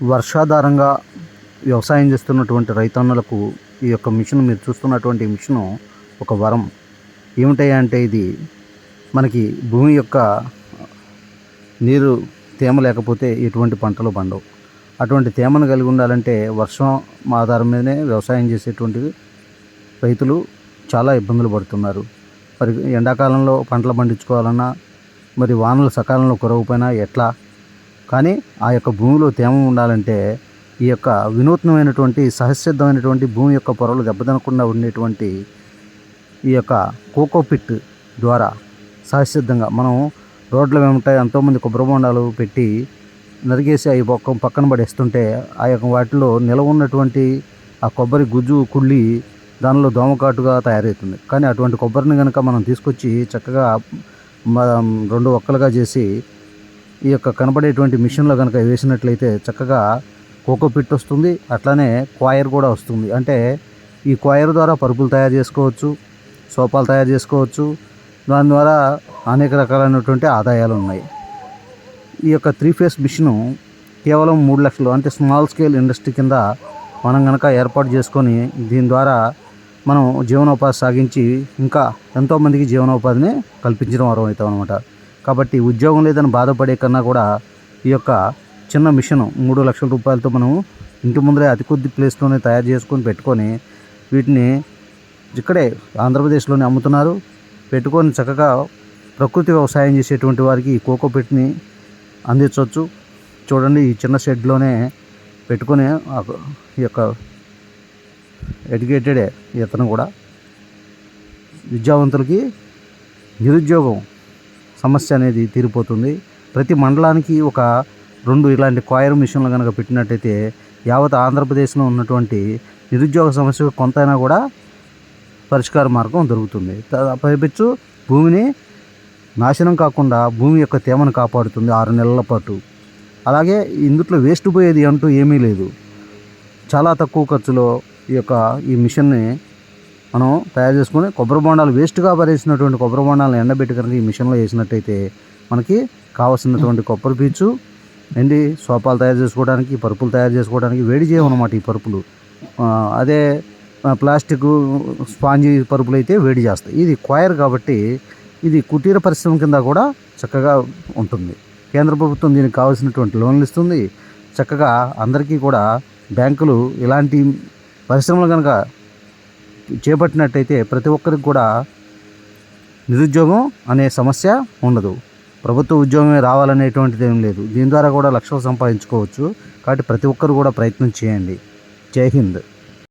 వర్షాధారంగా వ్యవసాయం చేస్తున్నటువంటి రైతన్నులకు ఈ యొక్క మిషన్ మీరు చూస్తున్నటువంటి మిషను ఒక వరం. ఏమిటయ్యా అంటే ఇది మనకి భూమి యొక్క నీరు తేమ లేకపోతే ఎటువంటి పంటలు పండవు. అటువంటి తేమను కలిగి ఉండాలంటే వర్షం ఆధారం మీదనే వ్యవసాయం చేసేటువంటి రైతులు చాలా ఇబ్బందులు పడుతున్నారు. మరి ఎండాకాలంలో పంటలు పండించుకోవాలన్నా మరి వానలు సకాలంలో కురవపోయినా ఎట్లా కానీ ఆ యొక్క భూమిలో తేమ ఉండాలంటే ఈ యొక్క వినూత్నమైనటువంటి సహసిద్ధమైనటువంటి భూమి యొక్క పొరలు దెబ్బతినకుండా ఉండేటువంటి ఈ యొక్క కోకో పిట్ ద్వారా సహసిద్ధంగా మనం రోడ్ల వెంట ఎంతోమంది కొబ్బరి బొండాలు పెట్టి నరిగేసి అవి పక్క పక్కన పడేస్తుంటే ఆ యొక్క వాటిలో నిలవ ఉన్నటువంటి ఆ కొబ్బరి గుజ్జు కుళ్ళి దానిలో దోమకాటుగా తయారవుతుంది. కానీ అటువంటి కొబ్బరిని కనుక మనం తీసుకొచ్చి చక్కగా రెండు ఒక్కలుగా చేసి ఈ యొక్క కనబడేటువంటి మిషన్లో కనుక వేసినట్లయితే చక్కగా కోకో పిట్ వస్తుంది అట్లానే క్వాయర్ కూడా వస్తుంది. అంటే ఈ క్వాయర్ ద్వారా పరుపులు తయారు చేసుకోవచ్చు సోఫాలు తయారు చేసుకోవచ్చు. దాని ద్వారా అనేక రకాలైనటువంటి ఆదాయాలు ఉన్నాయి. ఈ యొక్క త్రీ ఫేస్ మిషను కేవలం మూడు లక్షలు అంటే స్మాల్ స్కేల్ ఇండస్ట్రీ కింద మనం కనుక ఏర్పాటు చేసుకొని దీని ద్వారా మనం జీవనోపాధి సాగించి ఇంకా ఎంతోమందికి జీవనోపాధిని కల్పించడం వరం అనమాట కాబట్టి ఉద్యోగం లేదని బాధపడే కన్నా కూడా ఈ యొక్క చిన్న మిషన్ మూడు లక్షల రూపాయలతో మనం ఇంటి ముందరే అతి కొద్ది ప్లేస్లోనే తయారు చేసుకొని పెట్టుకొని వీటిని ఇక్కడే ఆంధ్రప్రదేశ్లోనే అమ్ముతున్నారు. పెట్టుకొని చక్కగా ప్రకృతి వ్యవసాయం చేసేటువంటి వారికి ఈ కోకో పిట్ని అందించవచ్చు. చూడండి ఈ చిన్న షెడ్లోనే పెట్టుకొని ఈ యొక్క ఎడ్యుకేటెడే ఇతను కూడా. విద్యావంతులకి నిరుద్యోగం సమస్య అనేది తీరిపోతుంది. ప్రతి మండలానికి ఒక రెండు ఇలాంటి కాయర్ మిషన్లు కనుక పెట్టినట్టయితే యావత్ ఆంధ్రప్రదేశ్లో ఉన్నటువంటి నిరుద్యోగ సమస్య కొంతైనా కూడా పరిష్కార మార్గం దొరుకుతుంది. త- పైపెచ్చు భూమిని నాశనం కాకుండా భూమి యొక్క తేమను కాపాడుతుంది ఆరు నెలల పాటు. అలాగే ఇందుట్లో వేస్ట్ పోయేది అంటూ ఏమీ లేదు. చాలా తక్కువ ఖర్చులో ఈ యొక్క ఈ మిషన్ని మనం తయారు చేసుకుని కొబ్బరి బొండాలు వేస్ట్గా పరేసినటువంటి కొబ్బరి బొండాలను ఎండబెట్టి కనుక ఈ మిషన్లో వేసినట్టయితే మనకి కావాల్సినటువంటి కొబ్బరి పీచు ఎండి సోఫాలు తయారు చేసుకోవడానికి పరుపులు తయారు చేసుకోవడానికి వేడి చేయమన్నమాట ఈ పరుపులు. అదే ప్లాస్టిక్ స్పాంజీ పరుపులు అయితే వేడి చేస్తాయి. ఇది క్వైర్ కాబట్టి ఇది కుటీర పరిశ్రమ కింద కూడా చక్కగా ఉంటుంది. కేంద్ర ప్రభుత్వం దీనికి కావాల్సినటువంటి లోన్లు ఇస్తుంది. చక్కగా అందరికీ కూడా బ్యాంకులు ఇలాంటి పరిశ్రమలు కనుక చేపట్టినట్టయితే ప్రతి ఒక్కరికి కూడా నిరుద్యోగం అనే సమస్య ఉండదు. ప్రభుత్వ ఉద్యోగమే రావాలనేటువంటిది ఏం లేదు. దీని ద్వారా కూడా లక్షలు సంపాదించుకోవచ్చు. కాబట్టి ప్రతి ఒక్కరు కూడా ప్రయత్నం చేయండి. జై హింద్.